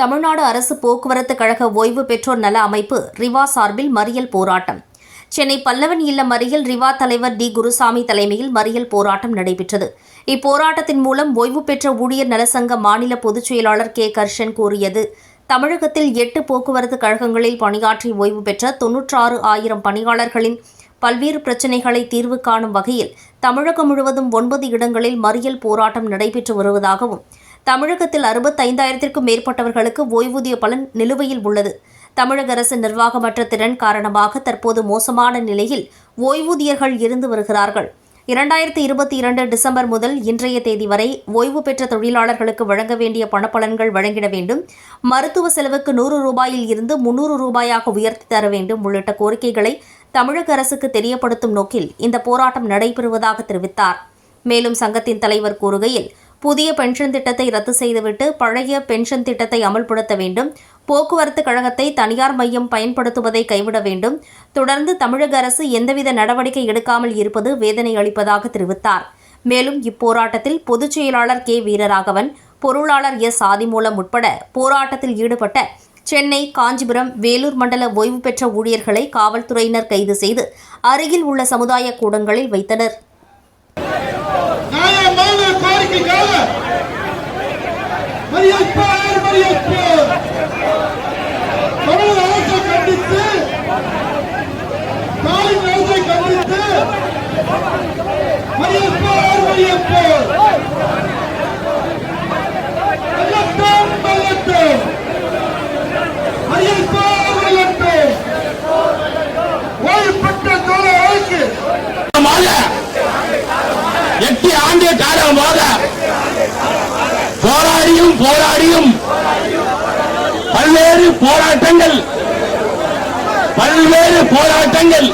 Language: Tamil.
தமிழ்நாடு அரசு போக்குவரத்து கழக ஓய்வு பெற்றோர் நல அமைப்பு ரிவா சார்பில் மறியல் போராட்டம். சென்னை பல்லவன் இல்லம் அருகில் ரிவா தலைவர் டி. குருசாமி தலைமையில் மறியல் போராட்டம் நடைபெற்றது. இப்போராட்டத்தின் மூலம் ஓய்வு பெற்ற ஊழியர் நலசங்க மாநில பொதுச் செயலாளர் கே. கர்ஷன் கூறியது தமிழகத்தில் எட்டு போக்குவரத்து கழகங்களில் பணியாற்றி ஓய்வு பெற்ற தொன்னூற்றாறு ஆயிரம் பணியாளர்களின் பல்வேறு பிரச்சினைகளை தீர்வு காணும் வகையில் தமிழகம் முழுவதும் ஒன்பது இடங்களில் மறியல் போராட்டம் நடைபெற்று வருவதாகவும் தமிழகத்தில் அறுபத்தைந்தாயிரத்திற்கும் மேற்பட்டவர்களுக்கு ஓய்வூதிய பலன் நிலுவையில் உள்ளது. தமிழக அரசு நிர்வாகமற்ற திறன் காரணமாக தற்போது மோசமான நிலையில் ஓய்வூதியர்கள் இருந்து வருகிறார்கள். இரண்டாயிரத்தி இருபத்தி இரண்டு டிசம்பர் முதல் இன்றைய தேதி வரை ஓய்வு பெற்ற தொழிலாளர்களுக்கு வழங்க வேண்டிய பணப்பலன்கள் வழங்கிட வேண்டும். மருத்துவ செலவுக்கு நூறு ரூபாயில் இருந்து முன்னூறு ரூபாயாக உயர்த்தி தர வேண்டும் உள்ளிட்ட கோரிக்கைகளை தமிழக அரசுக்கு தெரியப்படுத்தும் நோக்கில் இந்த போராட்டம் நடைபெறுவதாக தெரிவித்தார். மேலும் சங்கத்தின் தலைவர் கூறுகையில் புதிய பென்ஷன் திட்டத்தை ரத்து செய்துவிட்டு பழைய பென்ஷன் திட்டத்தை அமல்படுத்த வேண்டும். போக்குவரத்து கழகத்தை தனியார் மையம் பயன்படுத்துவதை கைவிட வேண்டும். தொடர்ந்து தமிழக அரசு எந்தவித நடவடிக்கை எடுக்காமல் இருப்பது வேதனை அளிப்பதாக தெரிவித்தார். மேலும் இப்போராட்டத்தில் பொதுச் செயலாளர் கே. வீரராகவன் பொருளாளர் எஸ். ஆதிமூலம் உட்பட போராட்டத்தில் ஈடுபட்ட சென்னை காஞ்சிபுரம் வேலூர் மண்டல ஓய்வு பெற்ற ஊழியர்களை காவல்துறையினர் கைது செய்து அருகில் உள்ள சமுதாய கூடங்களில் வைத்தனர். நியாயமான கோரிக்கைக்காக மறியல்பார் மறியல்பார் தமிழக அரசை கண்டித்து ஸ்டாலின் அரசை கண்டித்து மறியல்பார் மறியல்பார் வெள்ளட்டும் வெள்ளட்டும் மறியல்பார் வெள்ளட்டும் ஓய்வு பெற்ற எட்டு ஆண்டு காலமாக போராடியும் போராடியும் பல்வேறு போராட்டங்கள் பல்வேறு போராட்டங்கள்.